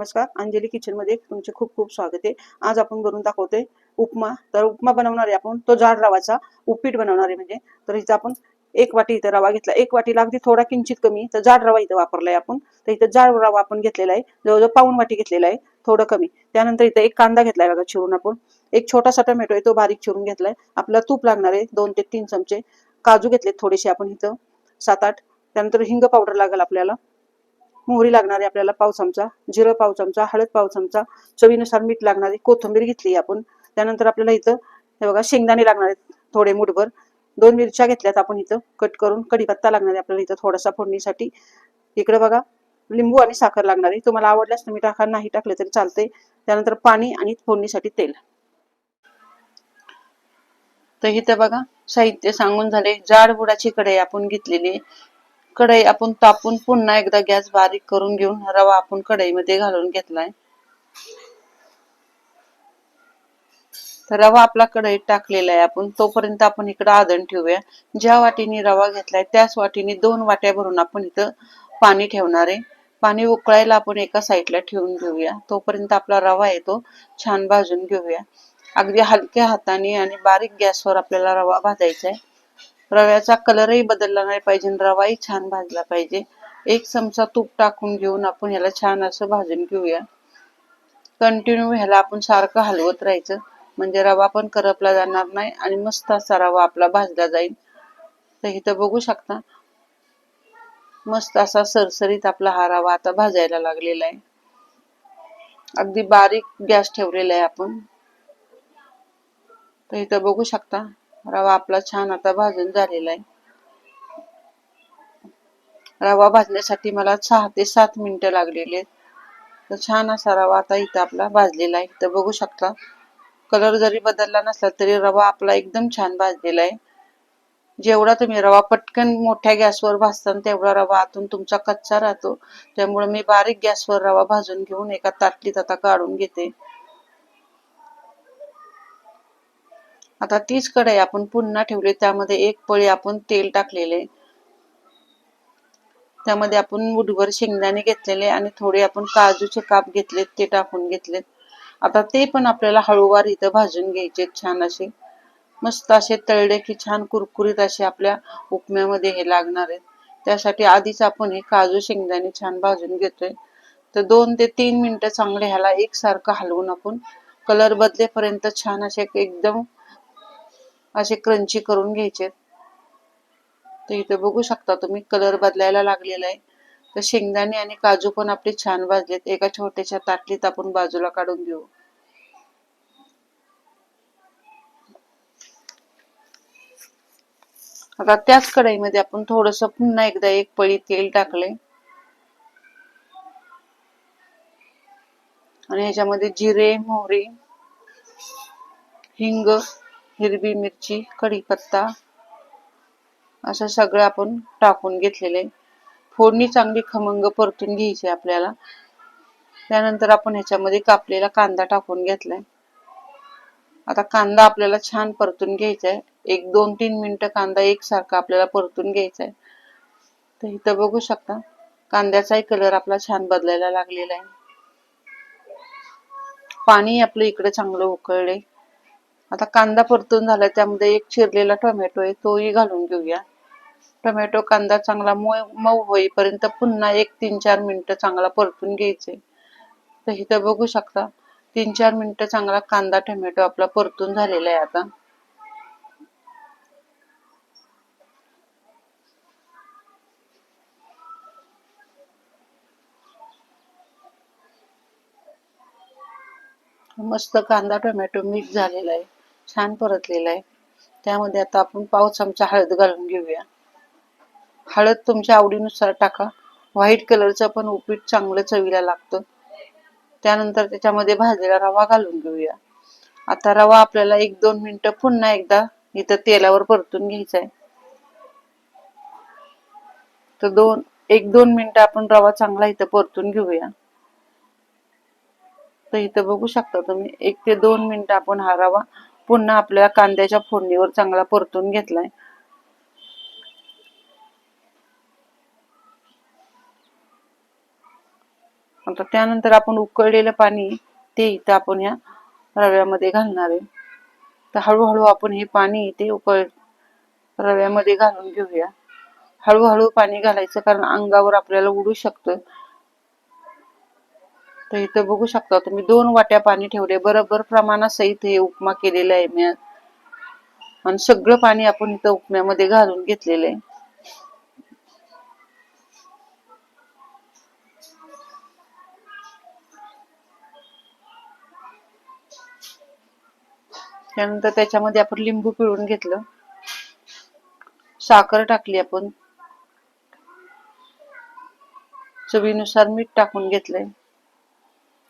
नमस्कार. अंजली किचनमध्ये तुमचे खूप खूप स्वागत आहे. आज आपण बनवून दाखवतोय उपमा. तर उपमा बनवणार आहे आपण. तो जाड रवाचा. उपीट बनवणार आहे म्हणजे. तर इथं आपण एक वाटी इथं रवा घेतला. एक वाटीला अगदी थोडा किंचित कमी. तर जाड रवा इथं वापरलाय आपण. तर इथं जाड रवा आपण घेतलेला आहे. जवळजवळ पाऊन वाटी घेतलेला आहे. थोडं कमी. त्यानंतर इथं एक कांदा घेतलाय बघा चिरून आपण. एक छोटासा टोमॅटो आहे. तो बारीक चिरून घेतलाय. आपल्याला तूप लागणार आहे. दोन ते तीन चमचे. काजू घेतलेत थोडेसे आपण इथं. सात आठ. त्यानंतर हिंग पावडर लागेल आपल्याला. मोहरी लागणार आपल्याला पाव चमचा जिरं पाव चमचा हळद पाव चमचा चवीनुसार मीठ लागणार आहे कोथिंबीर घेतली आपण. त्यानंतर आपल्याला इथं हे बघा शेंगदाणे लागणार आहेत थोडे मुठभर. दोन मिरच्या घेतल्यात आपण इथं कट करून कढीपत्ता लागणार आहे आपल्याला इथं थोडासा फोडणीसाठी. इकडे बघा लिंबू आणि साखर लागणार आहे. तुम्हाला आवडल्यास तुम्ही टाका नाही टाकले तरी चालते त्यानंतर पाणी आणि फोडणीसाठी तेल. तर इथं बघा साहित्य सांगून झाले. जाड बुडाची कढई आपण घेतलेली कढई आपण तापून पुन्हा एकदा गॅस बारीक करून घेऊन रवा आपण कढईमध्ये घालून घेतलाय. तर रवा आपला कढईत टाकलेला आहे. आपण तोपर्यंत आपण इकडं आदण ठेवूया. ज्या वाटीने रवा घेतलाय त्याच वाटीने दोन वाट्या भरून आपण इथं पाणी ठेवणार आहे. पाणी उकळायला आपण एका साईडला ठेवून घेऊया. तोपर्यंत आपला रवा आहे तो छान भाजून घेऊया. अगदी हलक्या हाताने आणि बारीक गॅसवर आपल्याला रवा भाजायचा आहे. रव्याचा कलरही बदलला नाही पाहिजे रवाही छान भाजला पाहिजे. एक चमचा तूप टाकून घेऊन आपण ह्याला छान असं भाजून घेऊया. कंटिन्यू ह्याला आपण सारखं हलवत राहायचं. म्हणजे रवा पण करपला जाणार नाही आणि मस्त असा रवा आपला भाजला जाईल. तर इथं बघू शकता मस्त असा सरसरीत आपला हा रवा आता भाजायला लागलेला आहे. अगदी बारीक गॅस ठेवलेला आहे आपण. तर इथं बघू शकता रवा आपला छान आता भाजून झालेला आहे. रवा भाजण्यासाठी मला सहा ते सात मिनिटं लागलेले तर छान असा रवा आता इथं आपला भाजलेला आहे. इथं बघू शकता कलर जरी बदलला नसला तरी रवा आपला एकदम छान भाजलेला आहे. जेवढा तुम्ही रवा पटकन मोठ्या गॅसवर भाजता तेवढा रवा आतून तुमचा कच्चा राहतो. त्यामुळे मी बारीक गॅसवर रवा भाजून घेऊन एका ताटलीत आता काढून घेते. आता तीच कढई आपण पुन्हा ठेवली त्यामध्ये एक पळी आपण तेल टाकलेले. त्यामध्ये आपण मुठभर शेंगदाणे घेतलेले आणि थोडे आपण काजूचे काप घेतलेत ते टाकून घेतलेत. आता ते पण आपल्याला हळूवार इथं भाजून घ्यायचे छान असे. मस्त असे तळले की छान कुरकुरीत असे आपल्या उपम्यामध्ये हे लागणार आहेत. त्यासाठी आधीच आपण हे काजू शेंगदाणे छान भाजून घेतोय. तर दोन ते तीन मिनिटं चांगले ह्याला एकसारखं हलवून आपण कलर बदलेपर्यंत छान असे एकदम असे क्रंची करून घ्यायचे. तर इथे बघू शकता तुम्ही कलर बदलायला लागलेला आहे. तर शेंगदाणे आणि काजू पण आपले छान भाजलेत. एका छोट्याशा ताटलीत आपण बाजूला काढून घेऊ. आता त्याच कढईमध्ये आपण थोडस पुन्हा एकदा एक पळी तेल टाकले आणि ह्याच्यामध्ये जिरे मोहरी हिंग हिरवी मिरची कढीपत्ता असं सगळं आपण टाकून घेतलेले. फोडणी चांगली खमंग परतून घ्यायची आपल्याला. त्यानंतर आपण ह्याच्यामध्ये कापलेला कांदा टाकून घेतलाय. आता कांदा आपल्याला छान परतून घ्यायचा आहे एक दोन तीन मिनिटं कांदा एकसारखा आपल्याला परतून घ्यायचा आहे तर इथं बघू शकता कांद्याचाही कलर आपला छान बदलायला लागलेला आहे पाणी आपलं इकडे चांगलं उकळले आता कांदा परतून झालाय त्यामध्ये एक चिरलेला टोमॅटो आहे तोही घालून घेऊया. टोमॅटो कांदा चांगला मऊ मऊ होईपर्यंत पुन्हा एक तीन चार मिनटं चांगला परतून घ्यायचे. तर इथं बघू शकता तीन चार मिनटं चांगला कांदा टोमॅटो आपला परतून झालेला आहे आता. मस्त कांदा टोमॅटो मिक्स झालेला आहे. छान परतलेला आहे. त्यामध्ये आता आपण पाव चमचा हळद घालून घेऊया. हळद तुमच्या आवडीनुसार टाका. व्हाईट कलरचं पण उपीट चांगलं चवीला लागतं. त्यानंतर त्याच्यामध्ये भाजलेला रवा घालून घेऊया. आता रवा आपल्याला एक दोन मिनिटं पुन्हा एकदा इथं तेलावर परतून घ्यायचा आहे तर दोन एक दोन मिनिटं आपण रवा चांगला इथं परतून घेऊया. तर इथं बघू शकता तुम्ही एक ते दोन मिनिटं आपण हा रवा पुन्हा आपल्या कांद्याच्या फोडणीवर चांगला परतून घेतलाय. आता त्यानंतर आपण उकळलेलं पाणी ते इथं आपण या रव्यामध्ये घालणार आहे. तर हळूहळू आपण हे पाणी इथे उकळ रव्यामध्ये घालून घेऊया. हळूहळू पाणी घालायचं कारण अंगावर आपल्याला उडू शकतं तर इथं बघू शकता तुम्ही दोन वाट्या पाणी ठेवले बरोबर प्रमाणासहित हे उपमा केलेला आहे मी. आणि सगळं पाणी आपण इथं उपम्यामध्ये घालून घेतलेलं आहे. त्यानंतर त्याच्यामध्ये आपण लिंबू पिळून घेतलं. साखर टाकली आपण. चवीनुसार मीठ टाकून घेतलंय.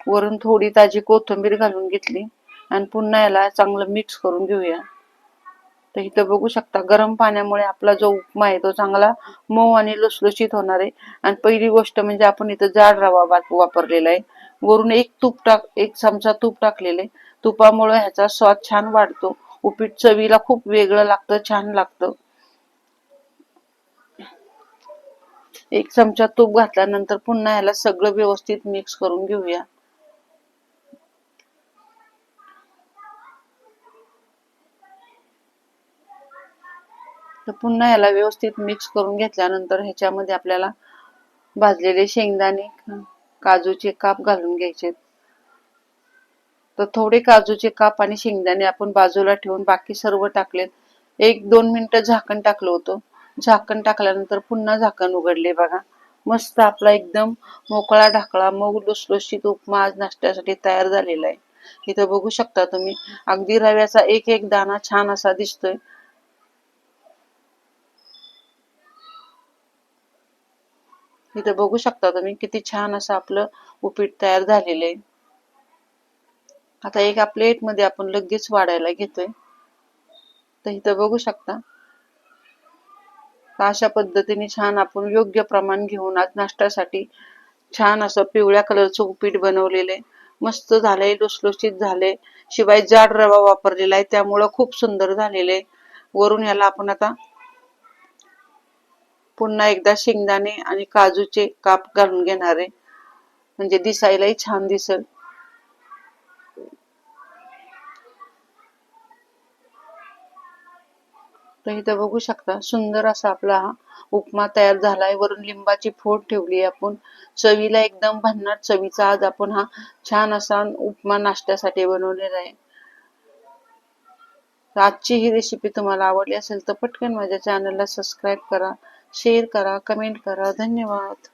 वरून थोडी ताजी कोथिंबीर घालून घेतली आणि पुन्हा याला चांगलं मिक्स करून घेऊया. तर इथं बघू शकता गरम पाण्यामुळे आपला जो उपमा आहे तो चांगला मऊ आणि लुसलुशीत होणार आहे. आणि पहिली गोष्ट म्हणजे आपण इथं जाड रवा वापरलेला आहे. वरून एक तूप टाक एक चमचा तूप टाकलेले तुपामुळे ह्याचा स्वाद छान वाढतो. उपीट चवीला खूप वेगळं लागतं छान लागतं. एक चमचा तूप घातल्यानंतर पुन्हा ह्याला सगळं व्यवस्थित मिक्स करून घेऊया. तर पुन्हा याला व्यवस्थित मिक्स करून घेतल्यानंतर ह्याच्यामध्ये आपल्याला भाजलेले शेंगदाणे काजूचे काप घालून घ्यायचे. तर थोडे काजूचे काप आणि शेंगदाणे आपण बाजूला ठेवून बाकी सर्व टाकलेत एक दोन मिनिटं झाकण टाकलं होतं. झाकण टाकल्यानंतर पुन्हा झाकण उघडले बघा. मस्त आपला एकदम मोकळा ढाकळा मऊ लुसलुशीत उपमा आज नाश्त्यासाठी तयार झालेला आहे. इथं बघू शकता तुम्ही. अगदी रव्याचा एक एक दाणा छान असा दिसतोय. इथं बघू शकता तुम्ही किती छान असं आपलं उपीट तयार झालेलं आहे. आता एका प्लेटमध्ये आपण लगेच वाढायला घेतोय. तर इथं बघू शकता. अशा पद्धतीने छान आपण योग्य प्रमाण घेऊन आज नाश्त्यासाठी छान असं पिवळ्या कलरचं उपीट बनवलेलं आहे. मस्त झालंय लुसलुशीत झाले शिवाय जाड रवा वापरलेला आहे त्यामुळं खूप सुंदर झालेलं आहे. वरून याला आपण आता पुन्हा एकदा शेंगदाणे आणि काजूचे काप घालून घेणार आहे. म्हणजे दिसायलाही छान दिसेल. तर इथं बघू शकता सुंदर असा आपला हा उपमा तयार झालाय. वरून लिंबाची फोड ठेवली आपण. चवीला एकदम भन्नाट चवीचा आज आपण हा छान असा उपमा नाश्त्यासाठी बनवलेला आहे. आजची ही रेसिपी तुम्हाला आवडली असेल तर पटकन माझ्या चॅनलला सबस्क्राईब करा. शेअर करा कमेंट करा. धन्यवाद.